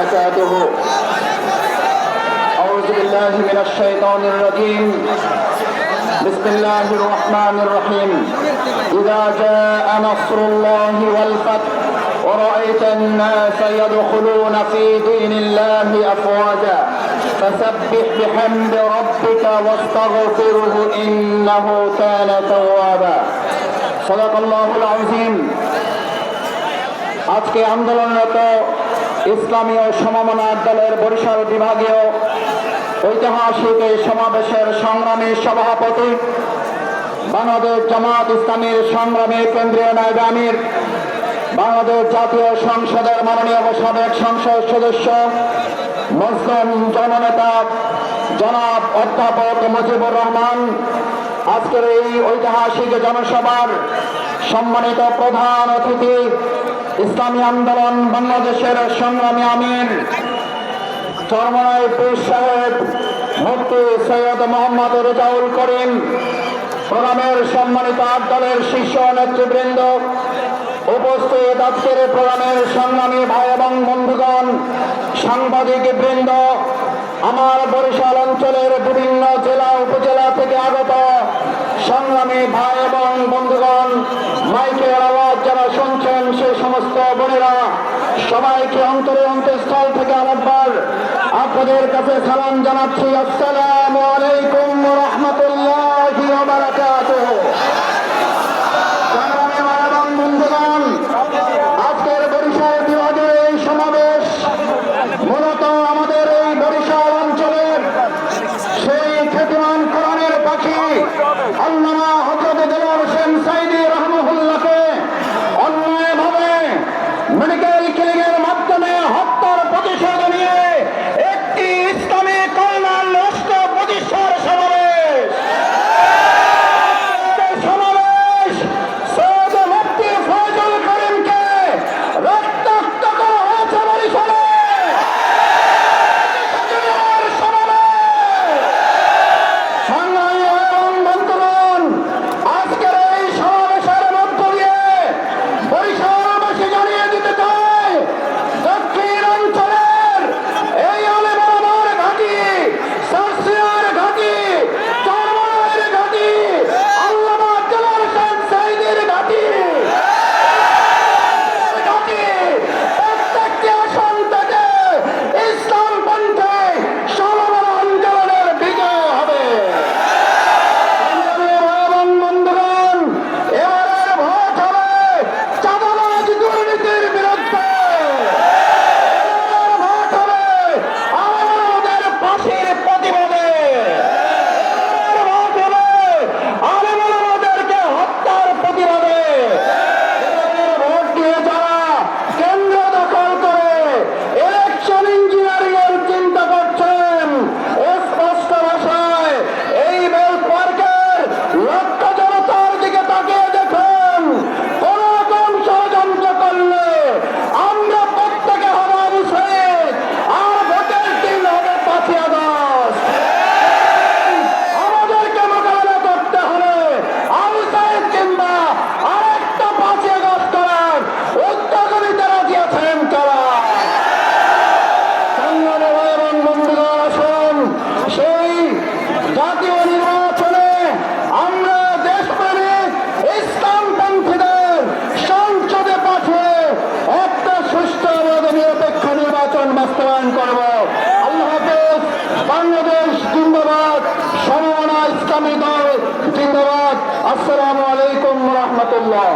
وبركاته أعوذ بالله من الشيطان الرجيم بسم الله الرحمن الرحيم إذا جاء نصر الله والفتح ورأيت الناس يدخلون في دين الله أفواجا فسبح بحمد ربك واستغفره إنه كان توابا صدق الله العظيم আজকে আন্দোলনরত ইসলামী ও সমমনার দলের বরিশাল বিভাগীয় ঐতিহাসিক এই সমাবেশের সংগ্রামী সভাপতি বাংলাদেশ জামাত ইসলামীর সংগ্রামী কেন্দ্রীয় নায়ব আমির বাংলাদেশ জাতীয় সংসদের মাননীয় সাবেক সংসদ সদস্য, মুসলিম জননেতা জনাব অধ্যাপক মুজিবুর রহমান, আজকের এই ঐতিহাসিক জনসভার সম্মানিত প্রধান অতিথি ইসলামী আন্দোলন বাংলাদেশের সংগ্রামী আমির চরমনাই পীর সাহেব, মুফতি সৈয়দ মোহাম্মদ রেজাউল করিম, প্রোগ্রামের সম্মানিত আট দলের শীর্ষ নেতৃবৃন্দ, উপস্থিত আজকের প্রোগ্রামের সংগ্রামী ভাই এবং বন্ধুগণ, সাংবাদিক বৃন্দ, আমার বরিশাল অঞ্চলের বিভিন্ন জেলা, উপজেলা থেকে আগত সংগ্রামী ভাই এবং বন্ধুগণ মাইকের বোনেরা সবাইকে অন্তরে অন্তঃস্থল থেকে আরেকবার আপনাদের কাছে সালাম জানাচ্ছি। আসসালামু আলাইকুম ইসলামী দল জিন্দাবাদ আসসালামু আলাইকুম রহমতুল্লাহ